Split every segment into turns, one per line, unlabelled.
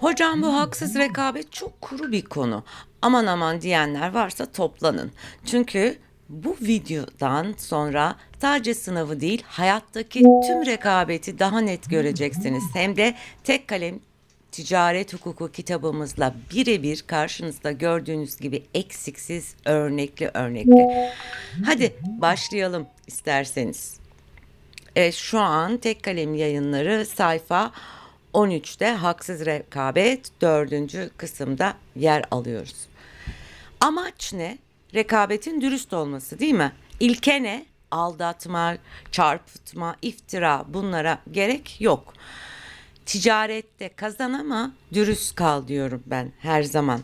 Hocam bu haksız rekabet çok kuru bir konu. Aman aman diyenler varsa toplanın. Çünkü bu videodan sonra sadece sınavı değil hayattaki tüm rekabeti daha net göreceksiniz. Hem de tek kalem ticaret hukuku kitabımızla birebir karşınızda gördüğünüz gibi eksiksiz örnekli örnekli. Hadi başlayalım isterseniz. Evet, şu an tek kalem yayınları sayfa 13'te haksız rekabet 4. kısımda yer alıyoruz. Amaç ne? Rekabetin dürüst olması değil mi? İlke ne? Aldatma, çarpıtma, iftira bunlara gerek yok. Ticarette kazan ama dürüst kal diyorum ben her zaman.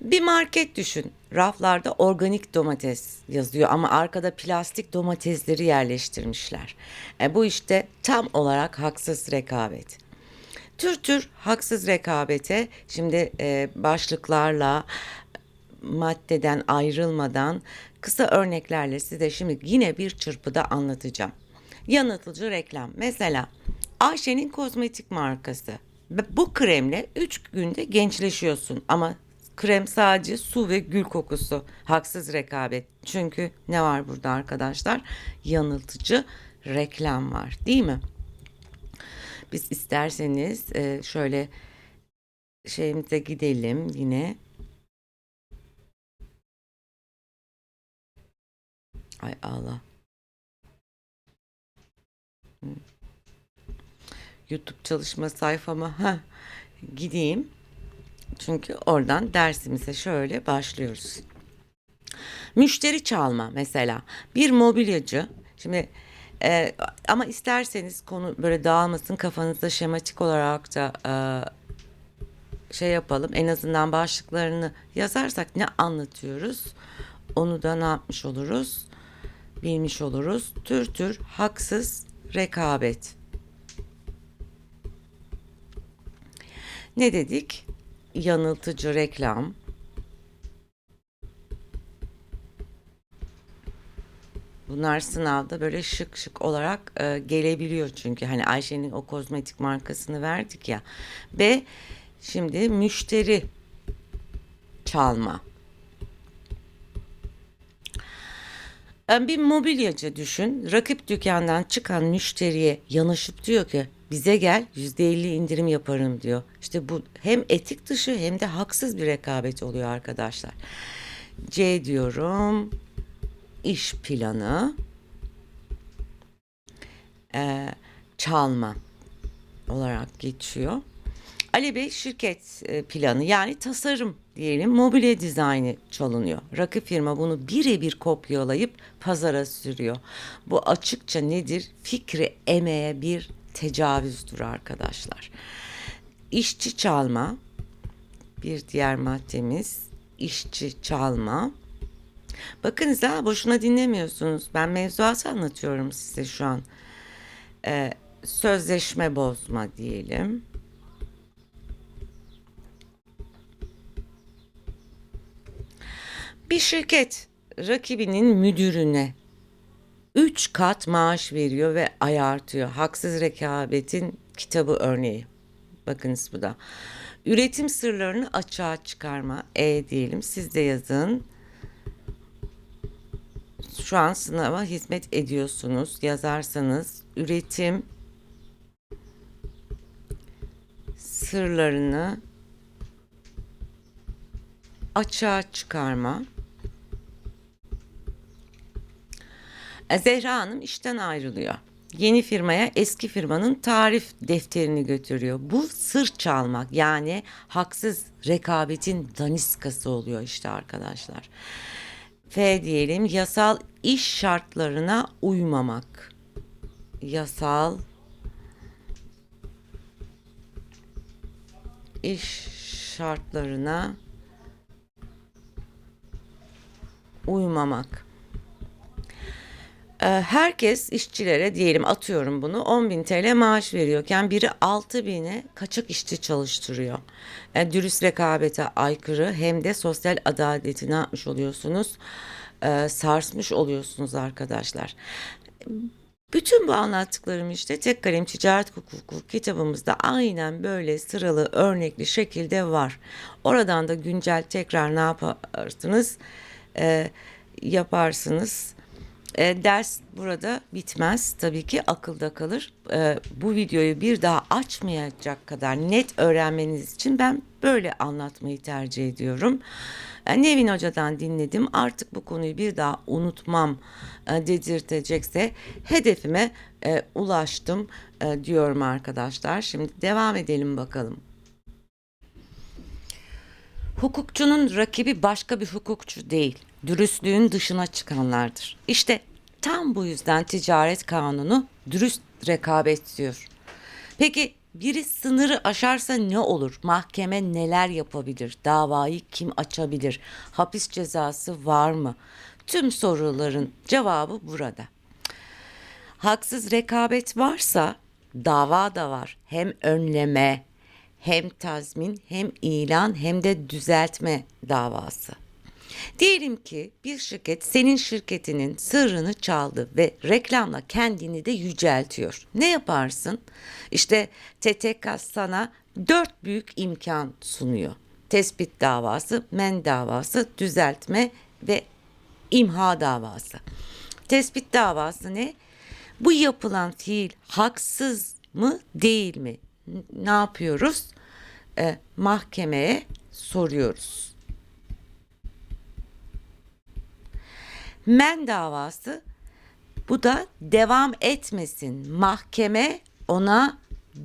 Bir market düşün. Raflarda organik domates yazıyor ama arkada plastik domatesleri yerleştirmişler. E, bu işte tam olarak haksız rekabet. Tür tür haksız rekabete şimdi e, başlıklarla maddeden ayrılmadan kısa örneklerle size şimdi yine bir çırpıda anlatacağım. Yanıltıcı reklam. Mesela Ayşe'nin kozmetik markası. Bu kremle 3 günde gençleşiyorsun ama krem sadece su ve gül kokusu. Haksız rekabet. Çünkü ne var burada arkadaşlar? Yanıltıcı reklam var değil mi? Biz isterseniz e, şöyle şeyimize gidelim yine. Ay Allah. Hı. YouTube çalışma sayfama ha gideyim. Çünkü oradan dersimize şöyle başlıyoruz. Müşteri çalma mesela. Bir mobilyacı şimdi e, ama isterseniz konu böyle dağılmasın kafanızda şematik olarak da e, şey yapalım. En azından başlıklarını yazarsak ne anlatıyoruz? Onu da ne yapmış oluruz? Bilmiş oluruz. Tür tür haksız rekabet. Ne dedik? Yanıltıcı reklam. Bunlar sınavda böyle şık şık olarak e, gelebiliyor çünkü hani Ayşe'nin o kozmetik markasını verdik ya. Ve şimdi müşteri çalma. E, Bir mobilyacı düşün. Rakip dükkandan çıkan müşteriye yanaşıp diyor ki bize gel %50 indirim yaparım diyor. İşte bu hem etik dışı hem de haksız bir rekabet oluyor arkadaşlar. C diyorum. İş planı. Ee, çalma olarak geçiyor. Bey şirket e, planı yani tasarım diyelim mobilya dizaynı çalınıyor. Rakip firma bunu birebir kopyalayıp pazara sürüyor. Bu açıkça nedir? Fikri emeğe bir tecavüzdür arkadaşlar. İşçi çalma bir diğer maddemiz işçi çalma. Bakınız ha boşuna dinlemiyorsunuz. Ben mevzuatı anlatıyorum size şu an. Ee, sözleşme bozma diyelim. Bir şirket rakibinin müdürüne 3 kat maaş veriyor ve ayartıyor. Haksız rekabetin kitabı örneği. Bakınız bu da. Üretim sırlarını açığa çıkarma. E diyelim. Siz de yazın. Şu an sınava hizmet ediyorsunuz. Yazarsanız üretim sırlarını açığa çıkarma. Zehra Hanım işten ayrılıyor. Yeni firmaya eski firmanın tarif defterini götürüyor. Bu sır çalmak yani haksız rekabetin daniskası oluyor işte arkadaşlar. F diyelim yasal iş şartlarına uymamak. Yasal iş şartlarına uymamak. Ee, herkes işçilere diyelim atıyorum bunu 10.000 TL maaş veriyorken biri 6.000'e kaçak işçi çalıştırıyor. Yani dürüst rekabete aykırı hem de sosyal adaleti ne yapmış oluyorsunuz? Ee, sarsmış oluyorsunuz arkadaşlar. Bütün bu anlattıklarım işte tek kalem ticaret hukuku kitabımızda aynen böyle sıralı örnekli şekilde var. Oradan da güncel tekrar ne yaparsınız? Ee, yaparsınız. Ee, ders burada bitmez. Tabii ki akılda kalır. Ee, bu videoyu bir daha açmayacak kadar net öğrenmeniz için ben böyle anlatmayı tercih ediyorum. Ee, Nevin Hoca'dan dinledim. Artık bu konuyu bir daha unutmam e, dedirtecekse hedefime e, ulaştım e, diyorum arkadaşlar. Şimdi devam edelim bakalım. Hukukçunun rakibi başka bir hukukçu değil, dürüstlüğün dışına çıkanlardır. İşte tam bu yüzden ticaret kanunu dürüst rekabet diyor. Peki biri sınırı aşarsa ne olur? Mahkeme neler yapabilir? Davayı kim açabilir? Hapis cezası var mı? Tüm soruların cevabı burada. Haksız rekabet varsa dava da var. Hem önleme, hem tazmin, hem ilan, hem de düzeltme davası. Diyelim ki bir şirket senin şirketinin sırrını çaldı ve reklamla kendini de yüceltiyor. Ne yaparsın? İşte TTK sana dört büyük imkan sunuyor. Tespit davası, men davası, düzeltme ve imha davası. Tespit davası ne? Bu yapılan fiil haksız mı değil mi? Ne yapıyoruz? Ee, mahkemeye soruyoruz. Men davası bu da devam etmesin. Mahkeme ona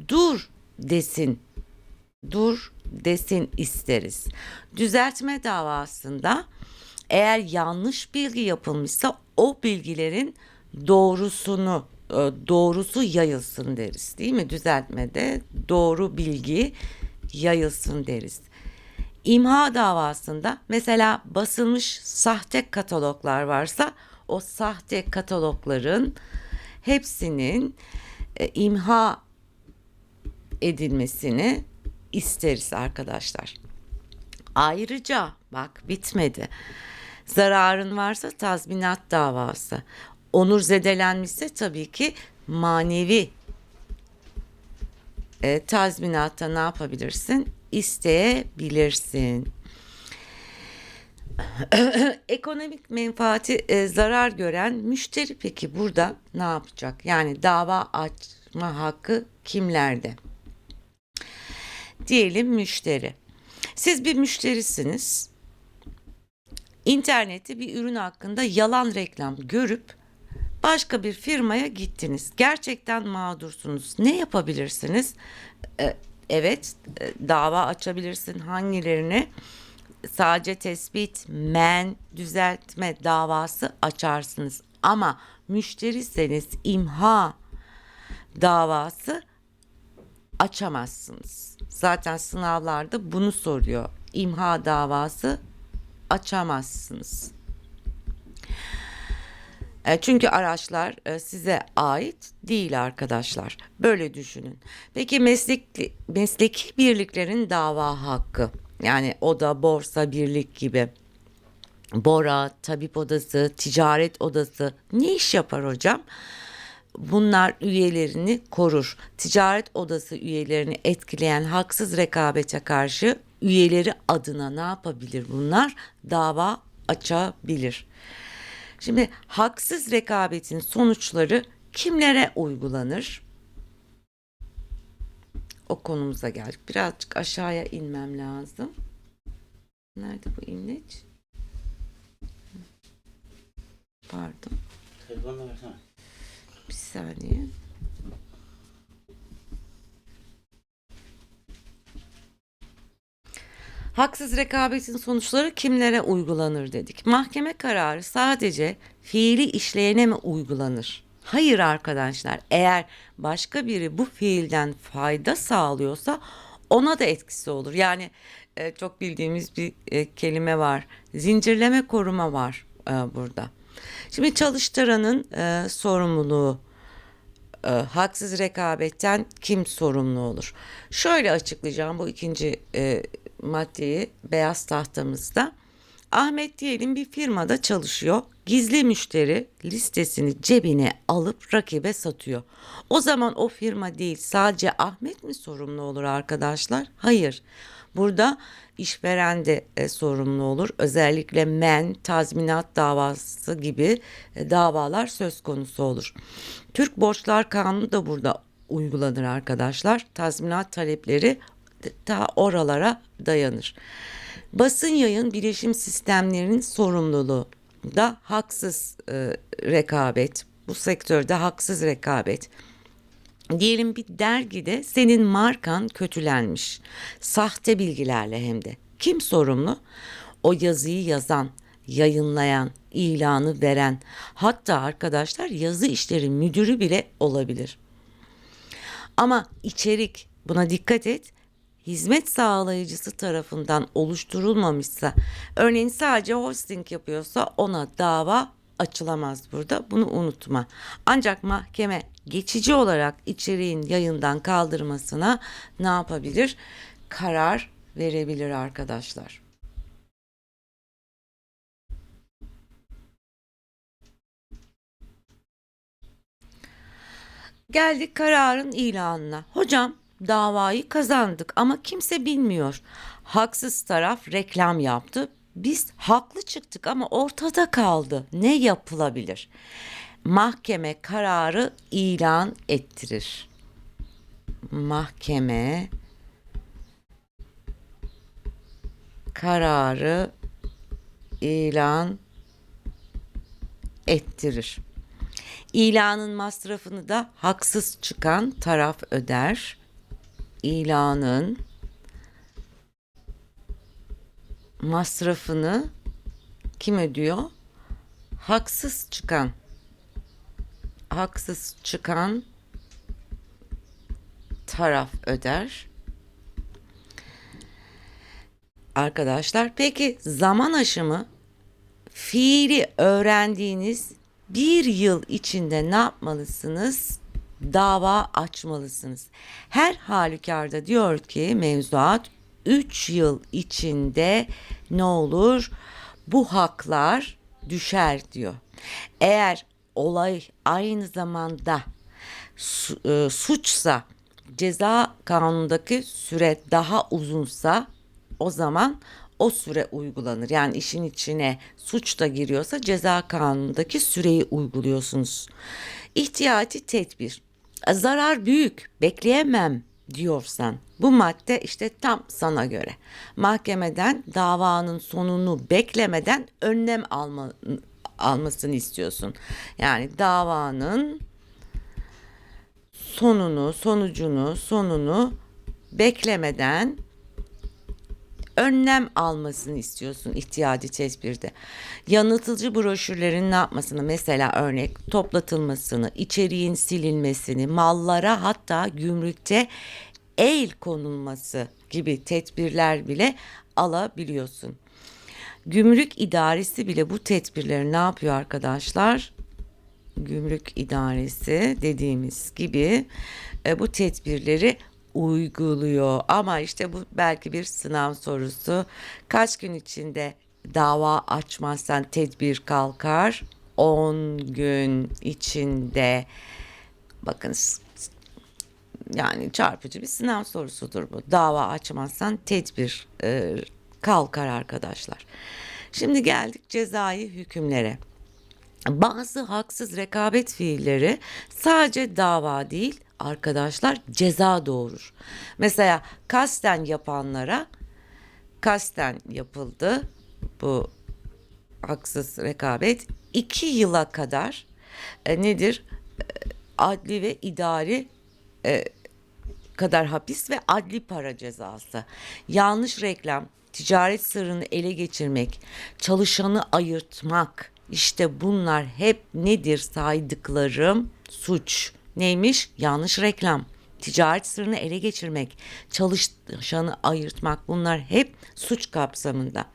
dur desin. Dur desin isteriz. Düzeltme davasında eğer yanlış bilgi yapılmışsa o bilgilerin doğrusunu e, doğrusu yayılsın deriz. Değil mi? Düzeltmede doğru bilgi yayılsın deriz. İmha davasında mesela basılmış sahte kataloglar varsa o sahte katalogların hepsinin e, imha edilmesini isteriz arkadaşlar. Ayrıca bak bitmedi. Zararın varsa tazminat davası. Onur zedelenmişse tabii ki manevi e, tazminatta ne yapabilirsin? İsteyebilirsin. Ekonomik menfaati e, zarar gören müşteri peki burada ne yapacak? Yani dava açma hakkı kimlerde? Diyelim müşteri. Siz bir müşterisiniz. İnternette bir ürün hakkında yalan reklam görüp başka bir firmaya gittiniz. Gerçekten mağdursunuz. Ne yapabilirsiniz? Ee, evet, e, dava açabilirsin. Hangilerini? Sadece tespit, men, düzeltme davası açarsınız. Ama müşteriseniz imha davası açamazsınız. Zaten sınavlarda bunu soruyor. İmha davası açamazsınız. E, Çünkü araçlar e, size ait değil arkadaşlar. Böyle düşünün. Peki mesleki, mesleki birliklerin dava hakkı. Yani oda, borsa, birlik gibi. Bora, tabip odası, ticaret odası ne iş yapar hocam? Bunlar üyelerini korur. Ticaret odası üyelerini etkileyen haksız rekabete karşı üyeleri adına ne yapabilir bunlar? Dava açabilir. Şimdi haksız rekabetin sonuçları kimlere uygulanır? O konumuza geldik. Birazcık aşağıya inmem lazım. Nerede bu imleç? Pardon. Bir saniye. Haksız rekabetin sonuçları kimlere uygulanır dedik. Mahkeme kararı sadece fiili işleyene mi uygulanır? Hayır arkadaşlar. Eğer başka biri bu fiilden fayda sağlıyorsa ona da etkisi olur. Yani e, çok bildiğimiz bir e, kelime var. Zincirleme koruma var e, burada. Şimdi çalıştıranın e, sorumluluğu e, haksız rekabetten kim sorumlu olur? Şöyle açıklayacağım bu ikinci e, maddeyi beyaz tahtamızda. Ahmet diyelim bir firmada çalışıyor. Gizli müşteri listesini cebine alıp rakibe satıyor. O zaman o firma değil sadece Ahmet mi sorumlu olur arkadaşlar? Hayır. Burada işveren de e, sorumlu olur. Özellikle men, tazminat davası gibi e, davalar söz konusu olur. Türk Borçlar Kanunu da burada uygulanır arkadaşlar. Tazminat talepleri ta oralara dayanır. Basın yayın bilişim sistemlerinin sorumluluğu da haksız e, rekabet. Bu sektörde haksız rekabet. Diyelim bir dergide senin markan kötülenmiş. Sahte bilgilerle hem de. Kim sorumlu? O yazıyı yazan, yayınlayan, ilanı veren, hatta arkadaşlar yazı işleri müdürü bile olabilir. Ama içerik buna dikkat et. Hizmet sağlayıcısı tarafından oluşturulmamışsa, örneğin sadece hosting yapıyorsa ona dava açılamaz burada. Bunu unutma. Ancak mahkeme geçici olarak içeriğin yayından kaldırmasına ne yapabilir? Karar verebilir arkadaşlar. Geldik kararın ilanına. Hocam davayı kazandık ama kimse bilmiyor. Haksız taraf reklam yaptı. Biz haklı çıktık ama ortada kaldı. Ne yapılabilir? Mahkeme kararı ilan ettirir. Mahkeme kararı ilan ettirir. İlanın masrafını da haksız çıkan taraf öder. İlanın masrafını kim ödüyor? Haksız çıkan. Haksız çıkan taraf öder. Arkadaşlar peki zaman aşımı fiili öğrendiğiniz bir yıl içinde ne yapmalısınız? Dava açmalısınız. Her halükarda diyor ki mevzuat 3 yıl içinde ne olur? Bu haklar düşer diyor. Eğer olay aynı zamanda e, suçsa ceza kanunundaki süre daha uzunsa o zaman o süre uygulanır. Yani işin içine suç da giriyorsa ceza kanunundaki süreyi uyguluyorsunuz. İhtiyati tedbir. Zarar büyük, bekleyemem diyorsan bu madde işte tam sana göre. Mahkemeden davanın sonunu beklemeden önlem alma, almasını istiyorsun. Yani davanın sonunu, sonucunu, sonunu beklemeden önlem almasını istiyorsun ihtiyacı tedbirde. Yanıltıcı broşürlerin ne yapmasını mesela örnek toplatılmasını, içeriğin silinmesini, mallara hatta gümrükte el konulması gibi tedbirler bile alabiliyorsun. Gümrük idaresi bile bu tedbirleri ne yapıyor arkadaşlar? Gümrük idaresi dediğimiz gibi e, bu tedbirleri uyguluyor. Ama işte bu belki bir sınav sorusu. Kaç gün içinde dava açmazsan tedbir kalkar? 10 gün içinde. Bakınız yani çarpıcı bir sınav sorusudur bu. Dava açmazsan tedbir e, kalkar arkadaşlar. Şimdi geldik cezai hükümlere. Bazı haksız rekabet fiilleri sadece dava değil arkadaşlar ceza doğurur. Mesela kasten yapanlara kasten yapıldı bu haksız rekabet iki yıla kadar e, nedir e, adli ve idari e, kadar hapis ve adli para cezası. Yanlış reklam, ticaret sırrını ele geçirmek, çalışanı ayırtmak işte bunlar hep nedir saydıklarım suç. Neymiş? Yanlış reklam, ticaret sırrını ele geçirmek, çalışanı ayırtmak bunlar hep suç kapsamında.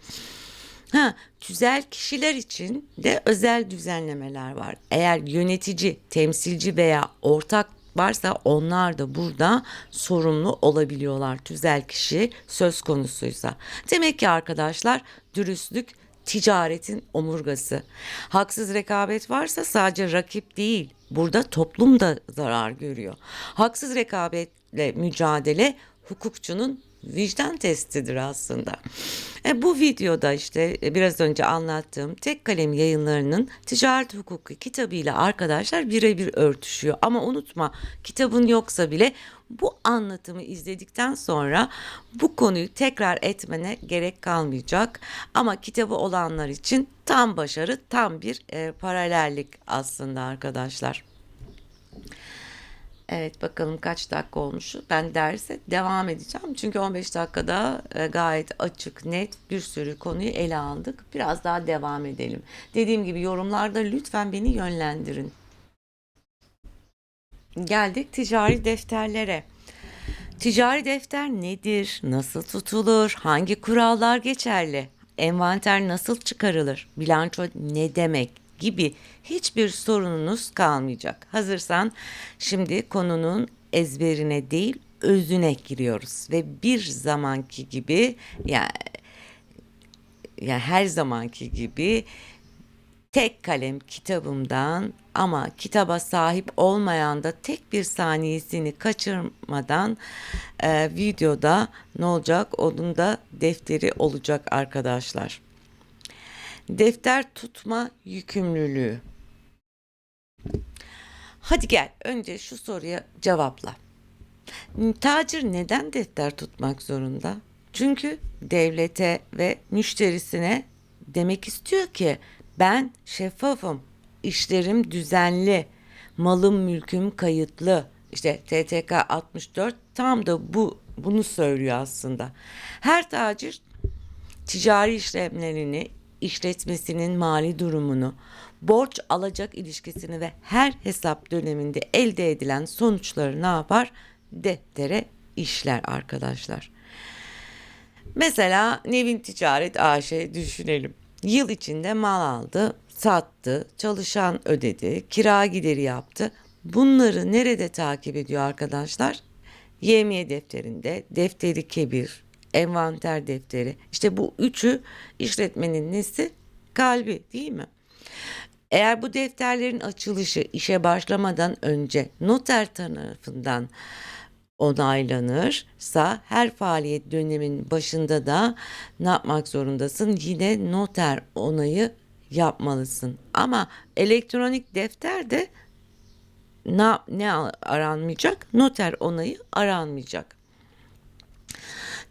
Ha, tüzel kişiler için de özel düzenlemeler var. Eğer yönetici, temsilci veya ortak varsa onlar da burada sorumlu olabiliyorlar tüzel kişi söz konusuysa. Demek ki arkadaşlar dürüstlük ticaretin omurgası. Haksız rekabet varsa sadece rakip değil, burada toplum da zarar görüyor. Haksız rekabetle mücadele hukukçunun vicdan testidir aslında. E, bu videoda işte e, biraz önce anlattığım tek kalem yayınlarının ticaret hukuku kitabıyla arkadaşlar birebir örtüşüyor. Ama unutma kitabın yoksa bile bu anlatımı izledikten sonra bu konuyu tekrar etmene gerek kalmayacak. Ama kitabı olanlar için tam başarı, tam bir e, paralellik aslında arkadaşlar. Evet bakalım kaç dakika olmuş. Ben derse devam edeceğim. Çünkü 15 dakikada e, gayet açık, net bir sürü konuyu ele aldık. Biraz daha devam edelim. Dediğim gibi yorumlarda lütfen beni yönlendirin. Geldik ticari defterlere. Ticari defter nedir? Nasıl tutulur? Hangi kurallar geçerli? Envanter nasıl çıkarılır? Bilanço ne demek? Gibi hiçbir sorununuz kalmayacak. Hazırsan şimdi konunun ezberine değil özüne giriyoruz ve bir zamanki gibi yani yani her zamanki gibi tek kalem kitabımdan ama kitaba sahip olmayan da tek bir saniyesini kaçırmadan e, videoda ne olacak? Onun da defteri olacak arkadaşlar. Defter tutma yükümlülüğü. Hadi gel önce şu soruya cevapla. Tacir neden defter tutmak zorunda? Çünkü devlete ve müşterisine demek istiyor ki ben şeffafım, işlerim düzenli, malım mülküm kayıtlı. İşte TTK 64 tam da bu bunu söylüyor aslında. Her tacir ticari işlemlerini işletmesinin mali durumunu, borç alacak ilişkisini ve her hesap döneminde elde edilen sonuçları ne yapar? Deftere işler arkadaşlar. Mesela Nevin Ticaret AŞ düşünelim. Yıl içinde mal aldı, sattı, çalışan ödedi, kira gideri yaptı. Bunları nerede takip ediyor arkadaşlar? Yemiye defterinde, defteri kebir, envanter defteri. İşte bu üçü işletmenin nesi? Kalbi değil mi? Eğer bu defterlerin açılışı işe başlamadan önce noter tarafından onaylanırsa her faaliyet dönemin başında da ne yapmak zorundasın? Yine noter onayı yapmalısın. Ama elektronik defter de ne, ne aranmayacak? Noter onayı aranmayacak.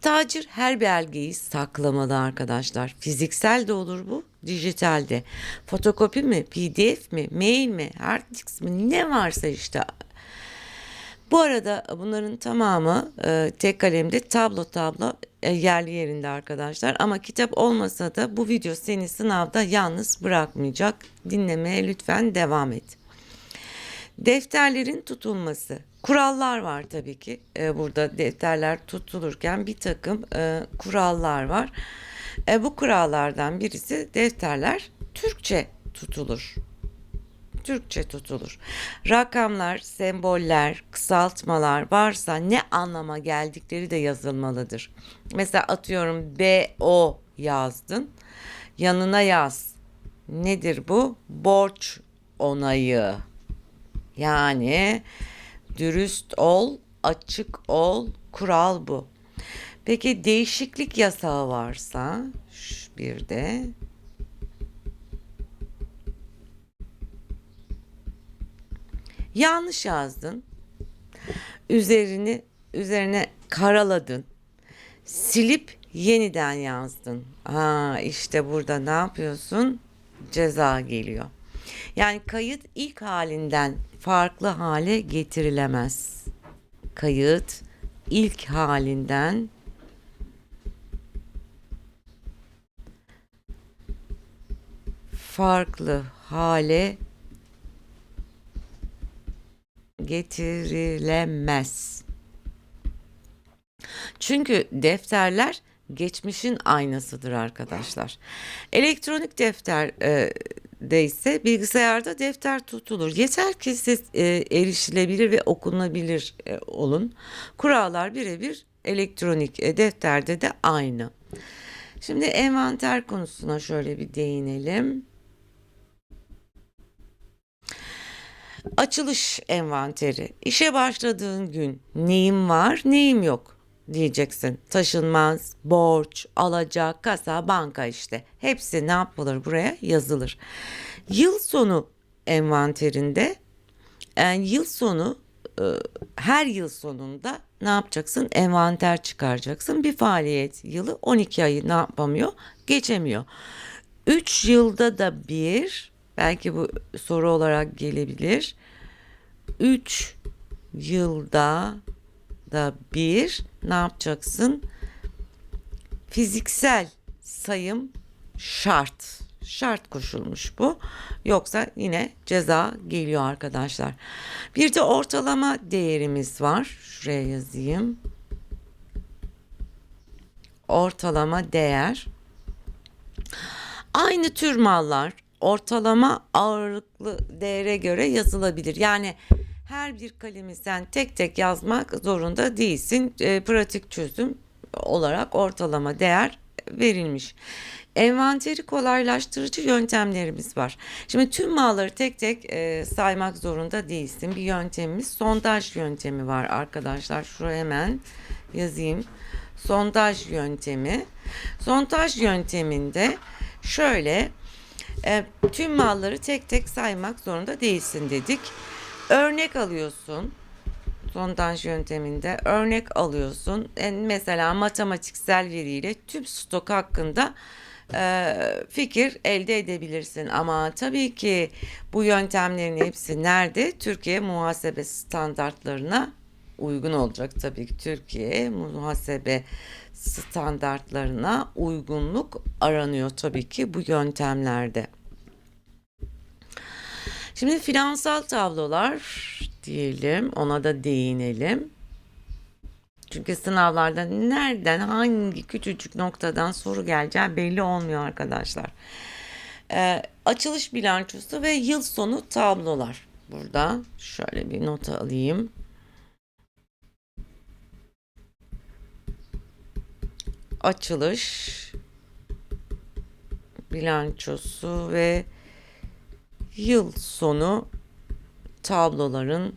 Tacir her belgeyi saklamalı arkadaşlar. Fiziksel de olur bu, dijital de. Fotokopi mi, pdf mi, mail mi, hard disk mi ne varsa işte. Bu arada bunların tamamı e, tek kalemde tablo tablo e, yerli yerinde arkadaşlar. Ama kitap olmasa da bu video seni sınavda yalnız bırakmayacak. Dinlemeye lütfen devam et. Defterlerin tutulması. Kurallar var tabii ki. Ee, burada defterler tutulurken bir takım e, kurallar var. E, bu kurallardan birisi defterler Türkçe tutulur. Türkçe tutulur. Rakamlar, semboller, kısaltmalar varsa ne anlama geldikleri de yazılmalıdır. Mesela atıyorum BO yazdın. Yanına yaz. Nedir bu? Borç onayı. Yani dürüst ol, açık ol, kural bu. Peki değişiklik yasağı varsa bir de yanlış yazdın. Üzerini üzerine karaladın. Silip yeniden yazdın. Ha işte burada ne yapıyorsun? Ceza geliyor. Yani kayıt ilk halinden farklı hale getirilemez. Kayıt ilk halinden farklı hale getirilemez. Çünkü defterler geçmişin aynasıdır arkadaşlar. Elektronik defter e, de ise bilgisayarda defter tutulur. Yeter ki siz e, erişilebilir ve okunabilir e, olun. Kurallar birebir elektronik e, defterde de aynı. Şimdi envanter konusuna şöyle bir değinelim. Açılış envanteri. İşe başladığın gün neyim var, neyim yok diyeceksin. Taşınmaz, borç, alacak, kasa, banka işte. Hepsi ne yapılır buraya yazılır. Yıl sonu envanterinde yani yıl sonu e, her yıl sonunda ne yapacaksın? Envanter çıkaracaksın. Bir faaliyet yılı 12 ayı ne yapamıyor? Geçemiyor. 3 yılda da bir belki bu soru olarak gelebilir. 3 yılda da bir ne yapacaksın? Fiziksel sayım şart. Şart koşulmuş bu. Yoksa yine ceza geliyor arkadaşlar. Bir de ortalama değerimiz var. Şuraya yazayım. Ortalama değer. Aynı tür mallar ortalama ağırlıklı değere göre yazılabilir. Yani her bir kalemi sen tek tek yazmak zorunda değilsin. E, pratik çözüm olarak ortalama değer verilmiş. Envanteri kolaylaştırıcı yöntemlerimiz var. Şimdi tüm malları tek tek e, saymak zorunda değilsin. Bir yöntemimiz sondaj yöntemi var arkadaşlar. Şuraya hemen yazayım. Sondaj yöntemi. Sondaj yönteminde şöyle e, tüm malları tek tek saymak zorunda değilsin dedik. Örnek alıyorsun sondaj yönteminde örnek alıyorsun. En mesela matematiksel veriyle tüm stok hakkında e, fikir elde edebilirsin. Ama tabii ki bu yöntemlerin hepsi nerede? Türkiye muhasebe standartlarına uygun olacak. Tabii ki Türkiye muhasebe standartlarına uygunluk aranıyor tabii ki bu yöntemlerde. Şimdi finansal tablolar diyelim ona da değinelim. Çünkü sınavlarda nereden hangi küçücük noktadan soru geleceği belli olmuyor arkadaşlar. Ee, açılış bilançosu ve yıl sonu tablolar. Burada şöyle bir not alayım. Açılış bilançosu ve yıl sonu tabloların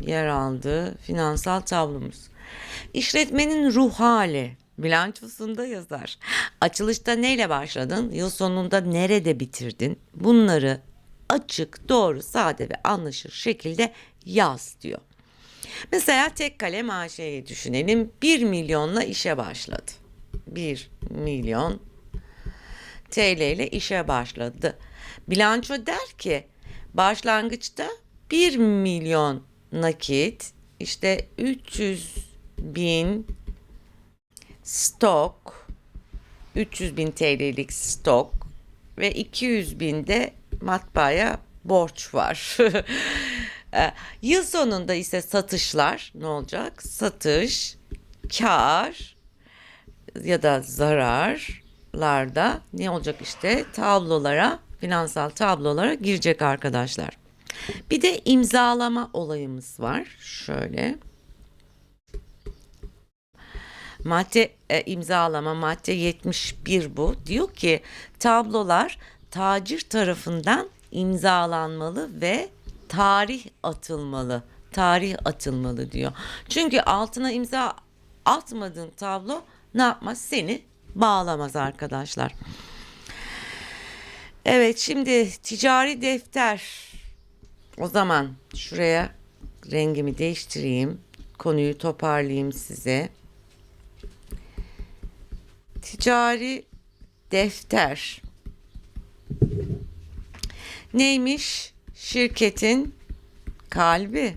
yer aldığı finansal tablomuz. İşletmenin ruh hali bilançosunda yazar. Açılışta neyle başladın? Yıl sonunda nerede bitirdin? Bunları açık, doğru, sade ve anlaşılır şekilde yaz diyor. Mesela tek kalem AŞ'yi düşünelim. 1 milyonla işe başladı. 1 milyon TL ile işe başladı. Bilanço der ki başlangıçta 1 milyon nakit işte 300 bin stok 300 bin TL'lik stok ve 200 bin de matbaaya borç var. E, yıl sonunda ise satışlar ne olacak? Satış, kar ya da zararlarda ne olacak işte tablolara, finansal tablolara girecek arkadaşlar. Bir de imzalama olayımız var. Şöyle. Madde e, imzalama madde 71 bu. Diyor ki tablolar tacir tarafından imzalanmalı ve tarih atılmalı. Tarih atılmalı diyor. Çünkü altına imza atmadığın tablo ne yapmaz? Seni bağlamaz arkadaşlar. Evet şimdi ticari defter. O zaman şuraya rengimi değiştireyim. Konuyu toparlayayım size. Ticari defter. Neymiş? Şirketin kalbi.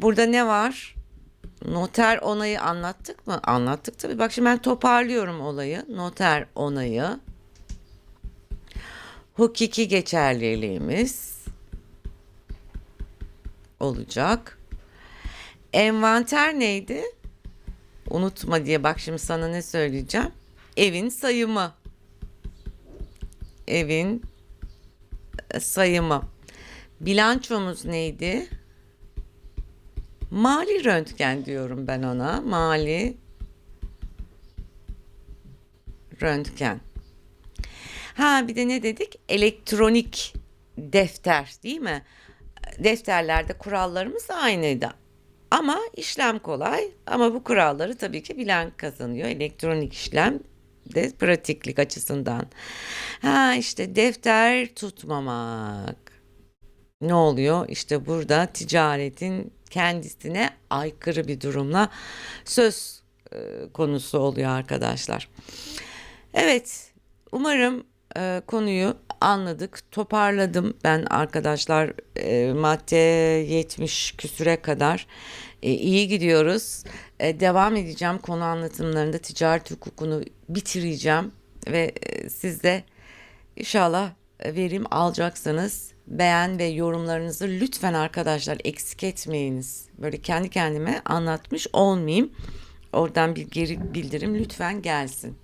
Burada ne var? Noter onayı anlattık mı? Anlattık tabii. Bak şimdi ben toparlıyorum olayı. Noter onayı. Hukuki geçerliliğimiz olacak. Envanter neydi? Unutma diye bak şimdi sana ne söyleyeceğim. Evin sayımı. Evin sayımı. Bilançomuz neydi? Mali röntgen diyorum ben ona. Mali röntgen. Ha bir de ne dedik? Elektronik defter değil mi? Defterlerde kurallarımız aynıydı. Ama işlem kolay ama bu kuralları tabii ki bilen kazanıyor. Elektronik işlem de pratiklik açısından. Ha işte defter tutmamak. Ne oluyor? İşte burada ticaretin kendisine aykırı bir durumla söz e, konusu oluyor arkadaşlar. Evet, umarım e, konuyu anladık, toparladım ben arkadaşlar e, madde 70 küsüre kadar e, iyi gidiyoruz. Devam edeceğim konu anlatımlarında ticaret hukukunu bitireceğim ve e, siz de inşallah verim alacaksınız. Beğen ve yorumlarınızı lütfen arkadaşlar eksik etmeyiniz. Böyle kendi kendime anlatmış olmayayım. Oradan bir geri bildirim lütfen gelsin.